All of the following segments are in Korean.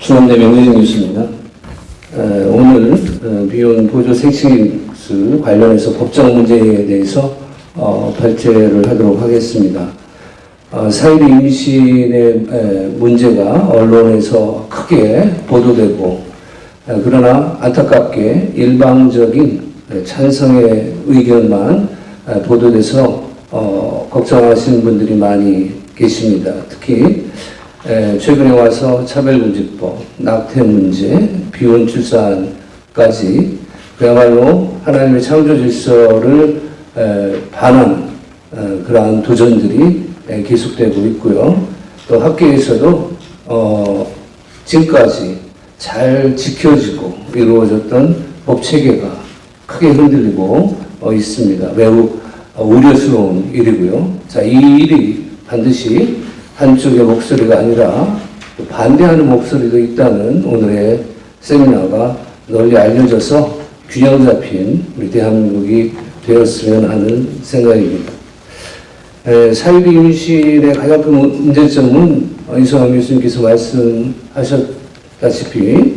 중앙대 명예진 교수입니다. 에, 오늘 어, 비혼 보조 생식수 관련해서 법적 문제에 대해서 어, 발제를 하도록 하겠습니다. 어, 사유리 임신의 에, 문제가 언론에서 크게 보도되고 에, 그러나 안타깝게 일방적인 에, 찬성의 의견만 에, 보도돼서 어, 걱정하시는 분들이 많이 계십니다. 특히 에, 최근에 와서 차별금지법, 낙태 문제, 비혼 출산까지 그야말로 하나님의 창조 질서를 에, 반한 어, 그러한 도전들이 에, 계속되고 있고요. 또 학계에서도 어, 지금까지 잘 지켜지고 이루어졌던 법 체계가 크게 흔들리고 어, 있습니다. 매우 어, 우려스러운 일이고요. 자, 이 일이 반드시 한쪽의 목소리가 아니라 또 반대하는 목소리도 있다는 오늘의 세미나가 널리 알려져서 균형 잡힌 우리 대한민국이 되었으면 하는 생각입니다. 에, 사유리 임신의 가장 큰 문제점은 어, 이성환 교수님께서 말씀하셨다시피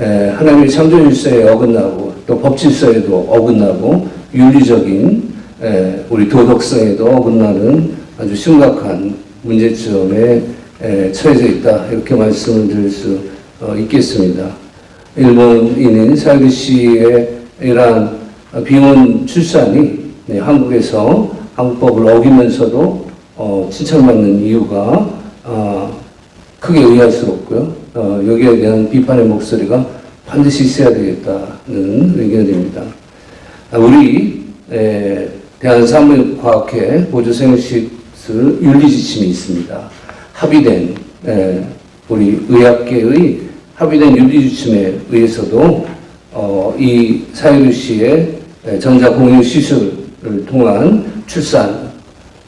에, 하나님의 창조 질서에 어긋나고 또 법 질서에도 어긋나고 윤리적인 에, 우리 도덕성에도 어긋나는 아주 심각한 문제점에 에, 처해져 있다 이렇게 말씀을 드릴 수 어, 있겠습니다. 일본인인 사유리 씨의 이러한 비혼 출산이 네, 한국에서 한국법을 어기면서도 어, 칭찬받는 이유가 아, 크게 의아스럽고요. 어, 여기에 대한 비판의 목소리가 반드시 있어야 되겠다는 의견입니다. 아, 우리 에, 대한사무과학회 보조생식 술 윤리 지침이 있습니다. 합의된 에, 우리 의학계의 합의된 윤리 지침에 의해서도 어, 이 사유리 씨의 에, 전자 공유 시술을 통한 출산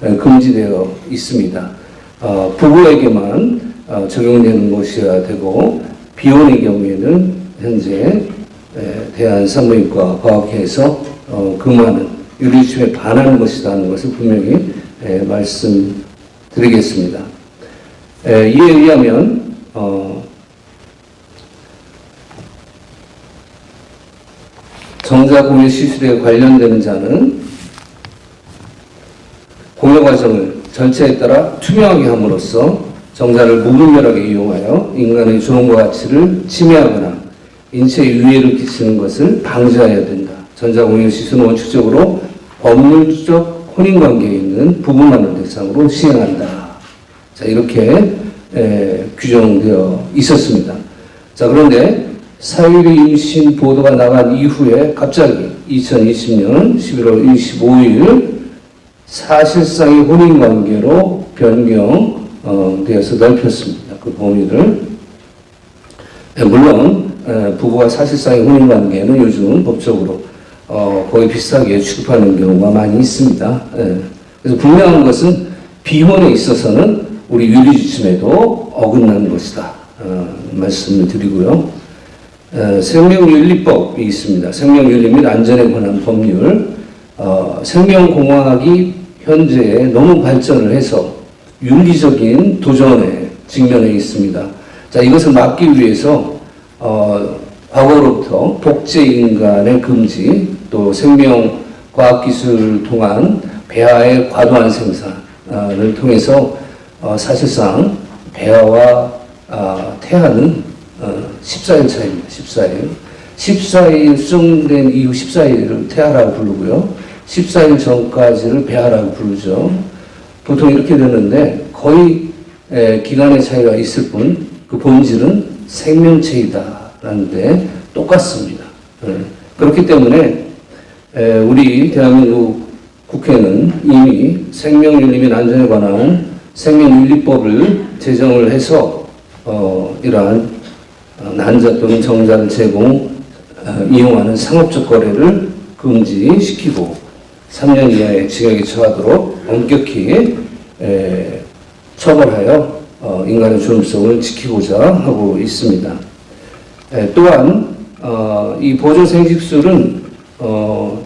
에, 금지되어 있습니다. 어, 부부에게만 어, 적용되는 것이어야 되고 비혼의 경우에는 현재 에, 대한산부인과 과학회에서 어, 근무하는 윤리지침에 반하는 것이라는 것을 분명히 에, 말씀드리겠습니다. 에, 이에 의하면 어, 정자 공유 시술에 관련되는 자는 공여 과정을 전체에 따라 투명하게 함으로써 정자를 무분별하게 이용하여 인간의 존엄과 가치를 침해하거나 인체에 유해를 끼치는 것을 방지해야 된다. 전자공유 시술은 원칙적으로 법률적 혼인관계에 있는 부부만을 대상으로 시행한다. 자 이렇게 에, 규정되어 있었습니다. 자 그런데 사유리 임신 보도가 나간 이후에 갑자기 2020년 11월 25일 사실상의 혼인 관계로 변경되어서 넓혔습니다. 그 범위를 예, 물론 에, 부부가 사실상의 혼인 관계는 요즘 법적으로 어, 거의 비슷하게 취급하는 경우가 많이 있습니다. 예. 그래서 분명한 것은 비혼에 있어서는 우리 윤리지침에도 어긋나는 것이다. 어, 말씀을 드리고요. 어, 생명윤리법이 있습니다. 생명윤리 및 안전에 관한 법률. 어, 생명공학이 현재 너무 발전을 해서 윤리적인 도전에 직면해 있습니다. 자, 이것을 막기 위해서 어, 과거로부터 독재 인간의 금지, 또 생명과학기술을 통한 배아의 과도한 생산을 통해서 어, 사실상 배아와 아, 태아는 어, 14일 차이입니다. 14일. 14일 수정된 이후 14일을 태아라고 부르고요. 14일 전까지를 배아라고 부르죠. 보통 이렇게 되는데 거의 에, 기간의 차이가 있을 뿐 그 본질은 생명체이다라는데 똑같습니다. 예. 그렇기 때문에 에, 우리 대한민국 국회는 이미 생명윤리 및 안전에 관한 생명윤리법을 제정을 해서 어, 이러한 어, 난자 또는 정자를 제공 어, 이용하는 상업적 거래를 금지시키고 3년 이하의 징역에 처하도록 엄격히 에, 처벌하여 어, 인간의 존엄성을 지키고자 하고 있습니다. 에, 또한 어, 이 보조 생식술은 어,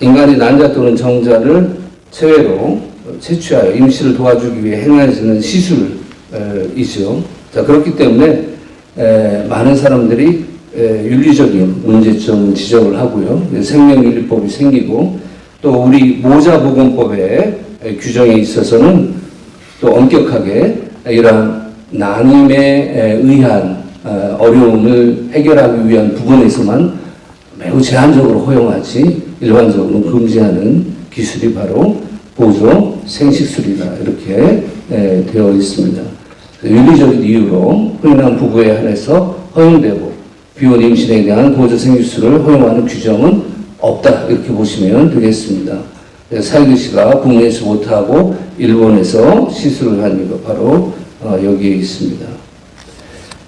인간의 난자 또는 정자를 체외로 채취하여 임시를 도와주기 위해 행하는 시술이죠. 자 그렇기 때문에 에, 많은 사람들이 에, 윤리적인 문제점 지적을 하고요. 생명윤리법이 생기고 또 우리 모자보건법의 에, 규정에 있어서는 또 엄격하게 이러한 난임에 에, 의한 어, 어려움을 해결하기 위한 부분에서만 매우 제한적으로 허용하지 일반적으로 금지하는 기술이 바로 보조 생식술이다 이렇게 에, 되어 있습니다. 윤리적인 이유로 혼인한 부부에 한해서 허용되고 비혼 임신에 대한 보조 생식술을 허용하는 규정은 없다 이렇게 보시면 되겠습니다. 사이드 씨가 국내에서 못하고 일본에서 시술을 한 이유가 바로 어, 여기에 있습니다.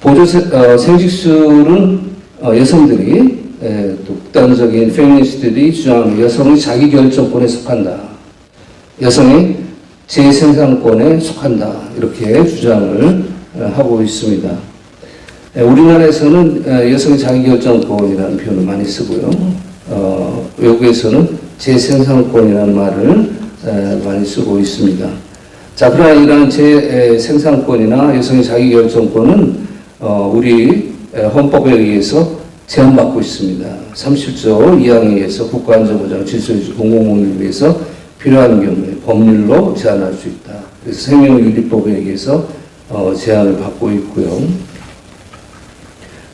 보조 세- 어, 생식술은 어, 여성들이 극단적인 페미니스트들이 주장하는 여성의 자기 결정권에 속한다. 여성의 재생산권에 속한다. 이렇게 주장을 어, 하고 있습니다. 에, 우리나라에서는 에, 여성의 자기결정권이라는 표현을 많이 쓰고요. 어, 외국에서는 재생산권이라는 말을 에, 많이 쓰고 있습니다. 자, 그러나 이러한 재생산권이나 여성의 자기결정권은 어, 우리 에, 헌법에 의해서 제한받고 있습니다. 37조 2항에 의해서 국가안전보장 질서유지 공공복리를 위해서 필요한 경우에 법률로 제한할 수 있다. 그래서 생명윤리법에 의해서 어, 제한을 받고 있고요.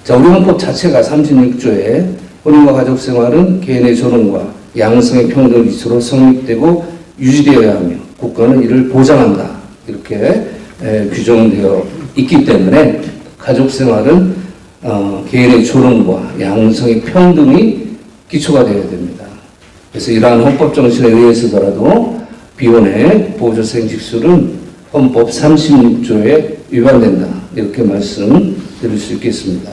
자, 우리 헌법 자체가 36조에 혼인과 가족 생활은 개인의 존엄과 양성의 평등 기초로 성립되고 유지되어야 하며 국가는 이를 보장한다. 이렇게 에, 규정되어 있기 때문에 가족 생활은 어, 개인의 존엄과 양성의 평등이 기초가 되어야 됩니다. 그래서 이러한 헌법 정신에 의해서더라도 비혼의 보조 생식술은 헌법 36조에 위반된다. 이렇게 말씀드릴 수 있겠습니다.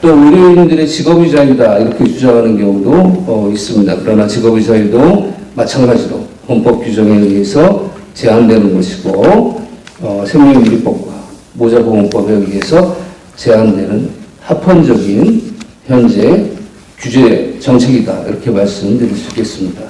또 의료인들의 직업의 자유다 이렇게 주장하는 경우도 어, 있습니다. 그러나 직업의 자유도 마찬가지로 헌법 규정에 의해서 제한되는 것이고 어, 생명유리법과 모자보건법에 의해서 제한되는 합헌적인 현재 규제 정책이다 이렇게 말씀드릴 수 있겠습니다.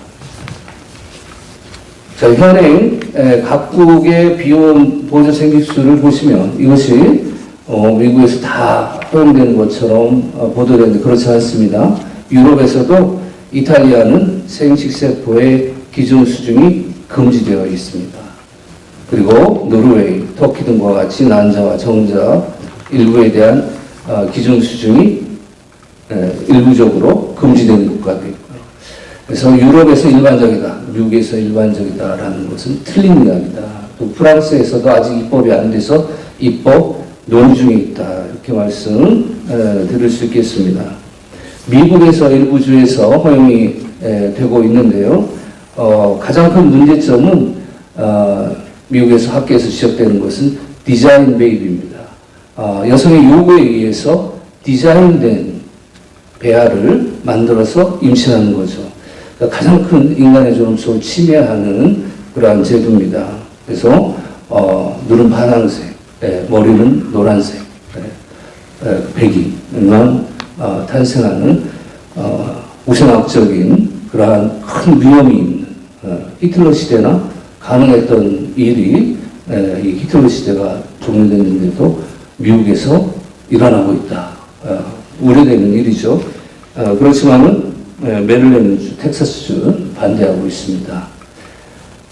자, 현행 에, 각국의 비혼 보조 생기수를 보시면 이것이 어, 미국에서 다 허용되는 것처럼 어, 보도되는데 그렇지 않습니다. 유럽에서도 이탈리아는 생식세포의 기준 수준이 금지되어 있습니다. 그리고 노르웨이, 터키 등과 같이 난자와 정자 일부에 대한 어, 기준 수준이 에, 일부적으로 금지되는 국가도 있고요. 그래서 유럽에서 일반적이다, 미국에서 일반적이다라는 것은 틀린 이야기다. 또 프랑스에서도 아직 입법이 안 돼서 입법 논의 중에 있다. 이렇게 말씀 에, 드릴 수 있겠습니다. 미국에서 일부 주에서 허용이 에, 되고 있는데요. 어, 가장 큰 문제점은 어, 미국에서 학교에서 지적되는 것은 디자인 베이비입니다. 어, 여성의 요구에 의해서 디자인된 배아를 만들어서 임신하는 거죠. 그러니까 가장 큰 인간의 존엄성을 침해하는 그러한 제도입니다. 그래서 어, 눈은 파란색, 예, 머리는 노란색, 예, 예, 백인만 어, 탄생하는 어, 우생학적인 그러한 큰 위험이 있는 어, 히틀러 시대나 가능했던 일이 예, 이 히틀러 시대가 종료됐는데도 미국에서 일어나고 있다. 어, 우려되는 일이죠. 어, 그렇지만은 예, 메릴랜드주, 텍사스주는 반대하고 있습니다.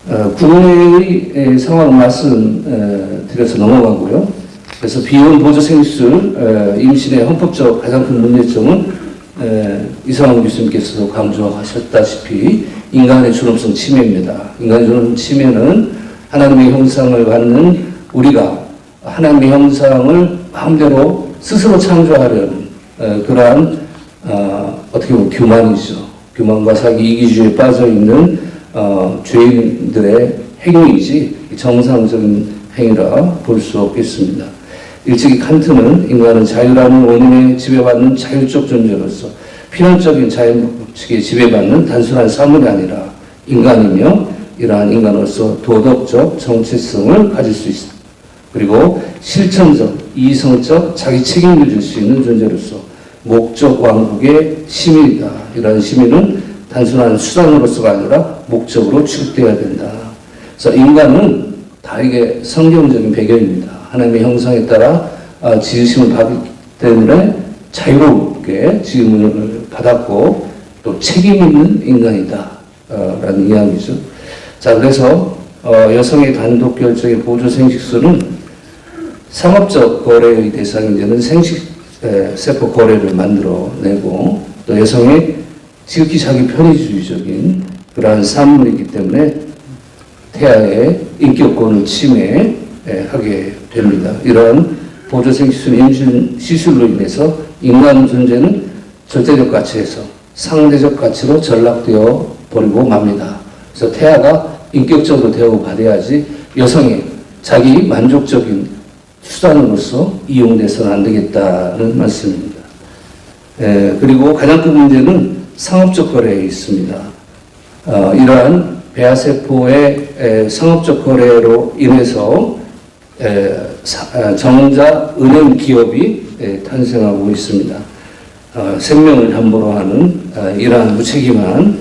어, 국내의 에, 상황 말씀 에, 드려서 넘어가고요. 그래서 비혼 보조 생술 에, 임신의 헌법적 가장 큰 문제점은 에, 이상훈 교수님께서도 강조하셨다시피 인간의 존엄성 침해입니다. 인간의 존엄성 침해는 하나님의 형상을 받는 우리가 하나님의 형상을 마음대로 스스로 창조하려는 에, 그러한 어, 어떻게 보면 교만이죠. 교만과 사기 이기주의에 빠져 있는 어, 죄인들의 행위이지 정상적인 행위라 볼 수 없겠습니다. 일찍이 칸트는 인간은 자유라는 원인에 지배받는 자율적 존재로서 필연적인 자연법칙에 지배받는 단순한 사물이 아니라 인간이며 이러한 인간으로서 도덕적 정체성을 가질 수 있다. 그리고 실천적, 이성적 자기 책임을 질 수 있는 존재로서 목적 왕국의 시민이다. 이러한 시민은 단순한 수단으로서가 아니라 목적으로 취급되어야 된다. 그래서 인간은 다 이게 성경적인 배경입니다. 하나님의 형상에 따라 아, 지으심을 받기 때문에 자유롭게 지음을 받았고 또 책임 있는 인간이다 어, 라는 이야기죠. 자 그래서 어, 여성의 단독 결정의 보조 생식수는 상업적 거래의 대상이 되는 생식 에, 세포 거래를 만들어내고 또 여성의 지극히 자기 편의주의적인 그러한 삶이기 때문에 태아의 인격권을 침해하게 됩니다. 이러한 보조생식술 임신 시술로 인해서 인간 존재는 절대적 가치에서 상대적 가치로 전락되어 버리고 맙니다. 그래서 태아가 인격적으로 대우받아야지 여성의 자기 만족적인 수단으로서 이용돼서는 안 되겠다는 말씀입니다. 에, 그리고 가장 큰 문제는 상업적 거래에 있습니다. 어, 이러한 배아세포의 에, 상업적 거래로 인해서 에, 사- 아, 정자 은행 기업이 에, 탄생하고 있습니다. 어, 생명을 담보로 하는 어, 이러한 무책임한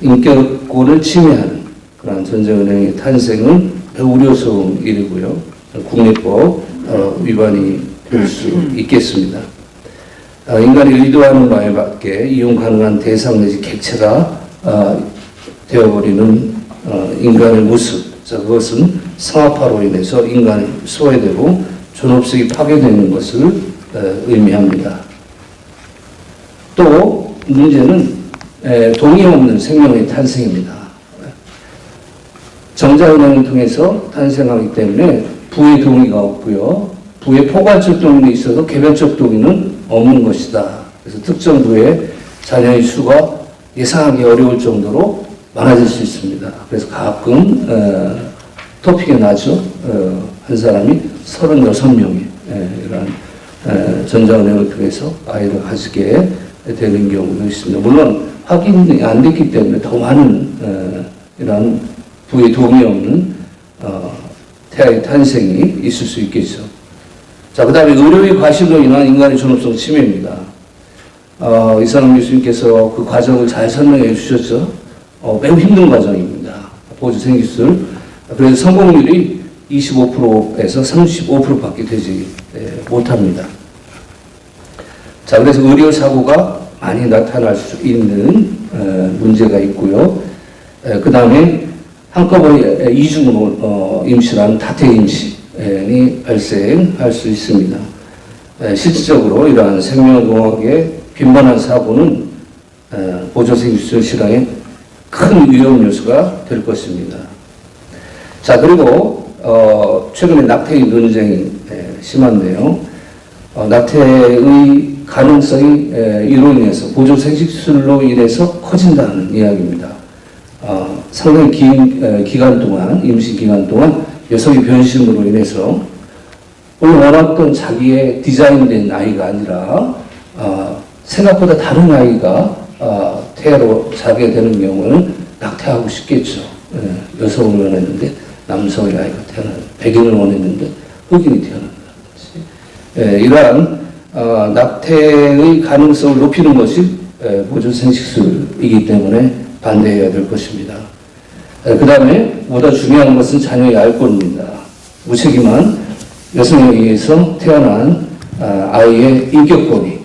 인격권을 침해하는 그러한 전자은행의 탄생은 우려스러운 일이고요. 국내법 어, 위반이 될 수 있겠습니다. 어, 인간이 의도하는 바에 맞게 이용 가능한 대상 내지 객체가 어, 되어버리는 어, 인간의 모습. 자, 그것은 상업화로 인해서 인간이 소외되고 존엄성이 파괴되는 것을 어, 의미합니다. 또 문제는 에, 동의 없는 생명의 탄생입니다. 정자은행을 통해서 탄생하기 때문에 부의 동의가 없고요. 부의 포괄적 동의는 있어도 개별적 동의는 없는 것이다. 그래서 특정 부의 자녀의 수가 예상하기 어려울 정도로 많아질 수 있습니다. 그래서 가끔 어, 토픽에 나죠. 어, 한 사람이 36명의 이런 에, 전자은행을 통해서 아이를 가지게 되는 경우도 있습니다. 물론 확인이 안 됐기 때문에 더 많은 어, 이런 부의 도움이 없는 어, 태아의 탄생이 있을 수 있겠죠. 자, 그 다음에 의료의 과실로 인한 인간의 존엄성 침해입니다. 어, 이사람 교수님께서 그 과정을 잘 설명해 주셨죠. 어, 매우 힘든 과정입니다. 보조 생기술. 그래서 성공률이 25%에서 35%밖에 되지 예, 못합니다. 자, 그래서 의료 사고가 많이 나타날 수 있는 어, 문제가 있고요. 그 다음에 한꺼번에 이중으로 어, 임신한 다태 임신이 발생할 수 있습니다. 에, 실질적으로 이러한 생명공학의 빈번한 사고는 에, 보조생기술 실황에 큰 위험 요소가 될 것입니다. 자 그리고 어, 최근에 낙태의 논쟁이 에, 심한데요. 어, 낙태의 가능성이 에, 이로 인해서 보조 생식술로 인해서 커진다는 이야기입니다. 어, 상당히 긴 에, 기간 동안 임신 기간 동안 여성의 변심으로 인해서 원했던 자기의 디자인된 아이가 아니라 어, 생각보다 다른 아이가 어, 태아로 자게 되는 경우는 낙태하고 싶겠죠. 예, 여성을 원했는데 남성의 아이가 태어나 백인을 원했는데 흑인이 태어난다든지 예, 이러한 어, 낙태의 가능성을 높이는 것이 예, 보조 생식술이기 때문에 반대해야 될 것입니다. 그 다음에 보다 중요한 것은 자녀의 알권입니다. 무책임한 여성에 의해서 태어난 아, 아이의 인격권이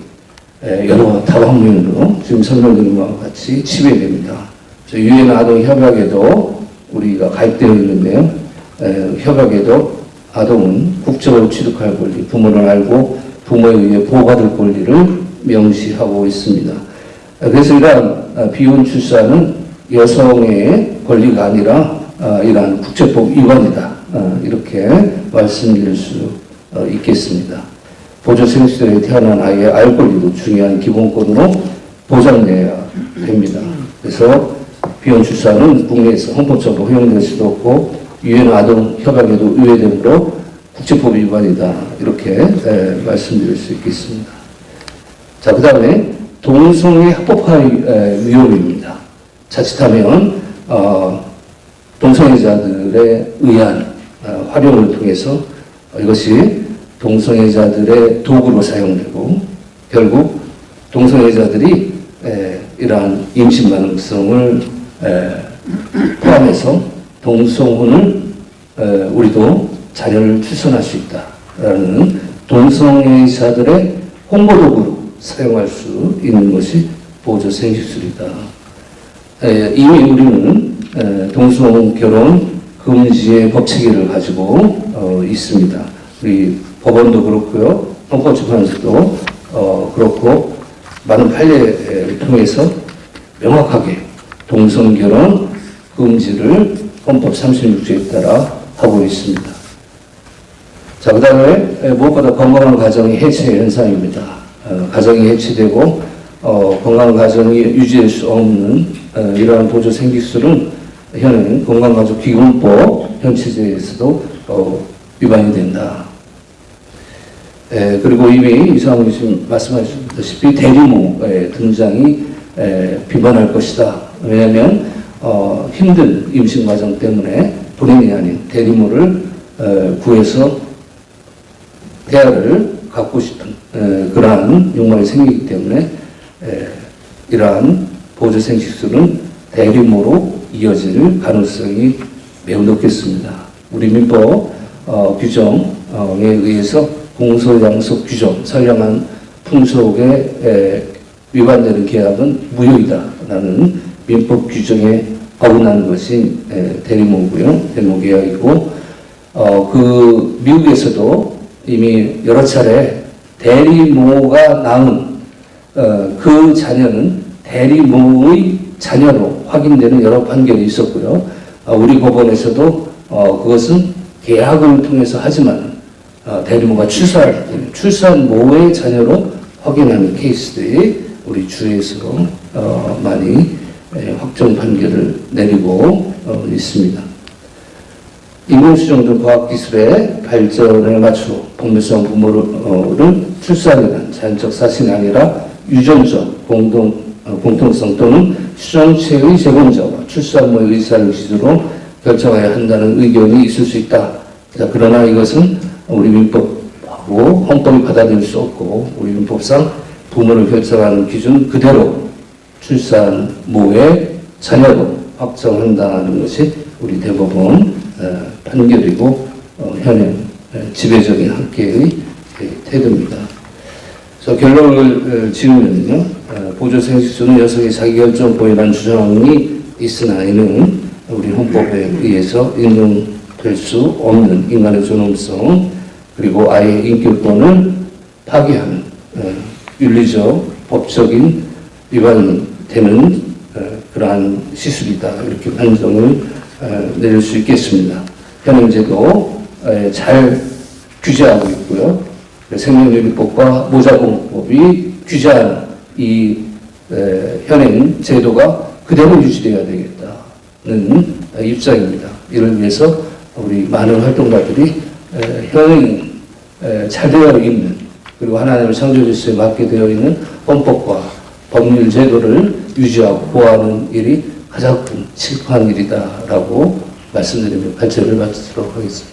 에, 여러 다방면으로 지금 설명드린 것과 같이 침해됩니다. 저 유엔 아동 협약에도 우리가 가입되어 있는데요. 에, 협약에도 아동은 국적을 취득할 권리, 부모를 알고 부모에 의해 보호받을 권리를 명시하고 있습니다. 아, 그래서 이러한 아, 비혼 출산은 여성의 권리가 아니라 아, 이러한 국제법 위반이다. 아, 이렇게 말씀드릴 수 어, 있겠습니다. 보조 생수에 태어난 아이의 알 권리도 중요한 기본권으로 보장돼야 됩니다. 그래서 비혼 출산은 국내에서 헌법적으로 허용될 수도 없고 유엔 아동 협약에도 의외되므로 국제법 위반이다. 이렇게 에, 말씀드릴 수 있겠습니다. 자, 그 다음에 동성애 합법화 에, 위험입니다. 자칫하면 어, 동성애자들에 의한 어, 활용을 통해서 어, 이것이 동성애자들의 도구로 사용되고 결국 동성애자들이 에, 이러한 임신 가능성을 에, 포함해서 동성혼을 에, 우리도 자녀를 출산할 수 있다라는 동성애자들의 홍보 도구로 사용할 수 있는 것이 보조 생식술이다. 에, 이미 우리는 에, 동성 결혼 금지의 법 체계를 가지고 어, 있습니다. 우리 법원도 그렇고요, 헌법재판소도 어, 그렇고 많은 판례를 통해서 명확하게 동성 결혼 금지를 헌법 36조에 따라 하고 있습니다. 자, 그 다음에 무엇보다 건강한 가정의 해체 현상입니다. 어, 가정이 해체되고 어, 건강한 가정이 유지될 수 없는 어, 이러한 보조 생기술은 현행 건강가족기금법 현 체제에서도 어, 위반이 된다. 에, 그리고 이미 이상훈 님 말씀하셨다시피 대규모의 등장이 에, 비반할 것이다. 왜냐하면 어, 힘든 임신 과정 때문에 본인이 아닌 대규모를 에, 구해서 대화를 갖고 에, 그러한 욕망이 생기기 때문에 에, 이러한 보조 생식술은 대규모로 이어질 가능성이 매우 높겠습니다. 우리 민법 어, 규정에 의해서 공소양속 규정, 선량한 풍속에 에, 위반되는 계약은 무효이다라는 민법 규정에 어긋나는 것이 에, 대리모고요, 대리모 계약이고 어, 그 미국에서도 이미 여러 차례 대리모가 낳은 어, 그 자녀는 대리모의 자녀로 확인되는 여러 판결이 있었고요. 어, 우리 법원에서도 어, 그것은 계약을 통해서 하지만 어, 대리모가 출산할 때 출산 모의 자녀로 확인하는 케이스들이 우리 주에서 어, 많이 에, 확정 판결을 내리고 어, 있습니다. 인공수정 등 과학기술의 발전에 맞추어 복밀성 부모를 출산이란 자연적 사실이 아니라 유전적 공동, 어, 공통성 또는 수정체의 제공자와 출산모의 의사를 기준으로 결정해야 한다는 의견이 있을 수 있다. 자, 그러나 이것은 우리 민법하고 헌법이 받아들일 수 없고 우리 민법상 부모를 결정하는 기준 그대로 출산모의 자녀로 확정한다는 것이 우리 대법원 어, 판결이고 어, 현행 어, 지배적인 학계의 그 태도입니다. 그래서 결론을 어, 지으면요, 어, 보조생식수는 여성의 자기결정권이라는 주장이 있으나 이는 우리 헌법에 의해서 인정될 수 없는 인간의 존엄성 그리고 아이의 인격권을 파괴하는 어, 윤리적, 법적인 위반이 되는 어, 그러한 시술이다 이렇게 판정을 어, 내릴 수 있겠습니다. 현행제도 에, 잘 규제하고 있고요. 생명유리법과 모자공법이 규제하는 이 에, 현행 제도가 그대로 유지되어야 되겠다는 입장입니다. 이를 위해서 우리 많은 활동가들이 에, 현행 에, 잘 되어 있는 그리고 하나님의 창조 질서에 맞게 되어 있는 헌법과 법률 제도를 유지하고 보호하는 일이 가장 큰 실패한 일이다라고 말씀드리며 발제를 마치도록 하겠습니다.